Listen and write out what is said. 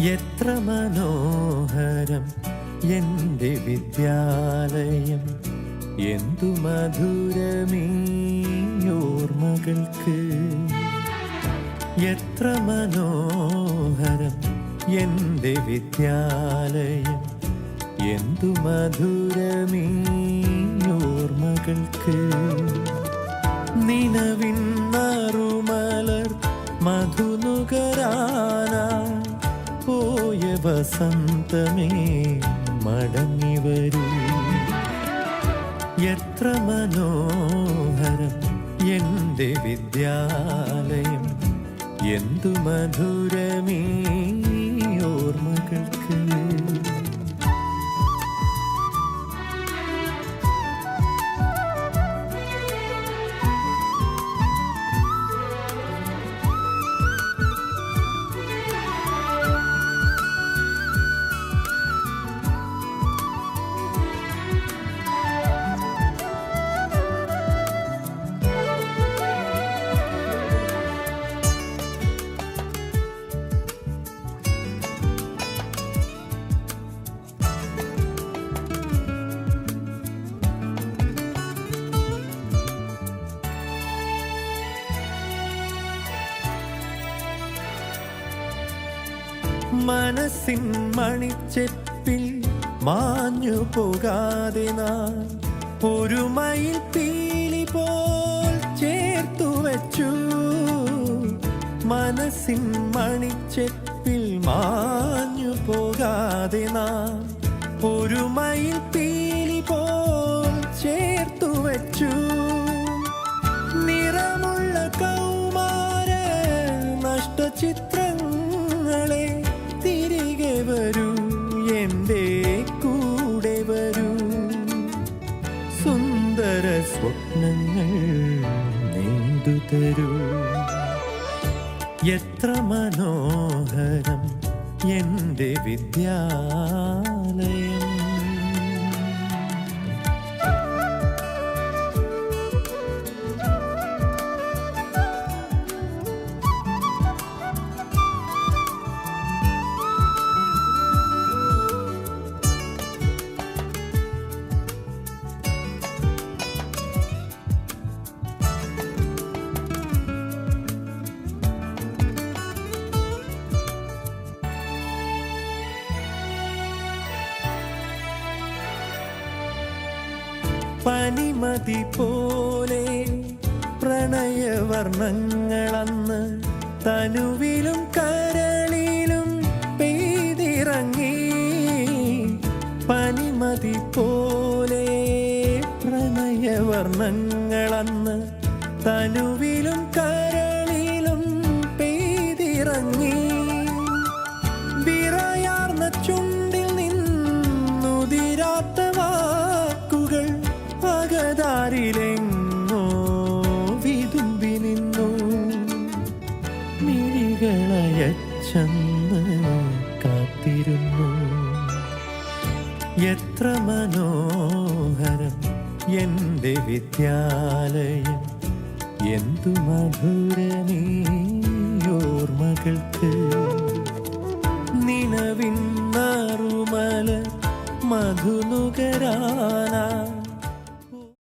എത്ര മനോഹരം എന്റെ വിദ്യാലയം. എന്തു മധുരമീ ഓർമ്മകൾക്ക് എത്ര മനോഹരം എന്റെ വിദ്യാലയം. എന്തു മധുരമീയോർമ്മകൾക്ക് നിലവിൻ നറുമലർ മധുനുകരാനായി വസന്തമേ മടങ്ങി വരൂ. എത്ര മനോഹരം എന്റെ വിദ്യാലയം. എന്തു മധുരമീ ഓർമ്മകൾക്ക്. മനസ്സിൻ മണിച്ചെപ്പിൽ മാഞ്ഞു പോകാതെ നാം ഒരു മയിൽ പീലി പോൽ ചേർത്തു വച്ചു. മനസ്സിൻ മണിച്ചെപ്പിൽ മാഞ്ഞു പോകാതെ നാം ഒരു മയിൽ പീലി പോൽ ചേർത്തു വച്ചു. നിറമുള്ള കൗമാര നഷ്ടചിത്രങ്ങളെ സ്വപ്നങ്ങൾ നെയ്തു തരൂ. എത്ര മനോഹരം എന്റെ വിദ്യാലയം. പനിമതി പോലെ പ്രണയവർണങ്ങളന്ന് തനുവിലും കരളിലും പെയ്തിറങ്ങി. പനിമതി പോലെ പ്രണയവർണങ്ങളന്ന് തനുവിലും കരളിലും അകതാരിലെങ്ങോ വിതുമ്പി നിന്നു. മിഴികളയച്ചെന്ന് കാത്തിരുന്നു. എത്ര മനോഹരം എന്റെ വിദ്യാലയം. എന്തു മധുരമീ ഓർമ്മകൾക്ക്. നിലവിൻ നറുമല മധുനുകരാനായി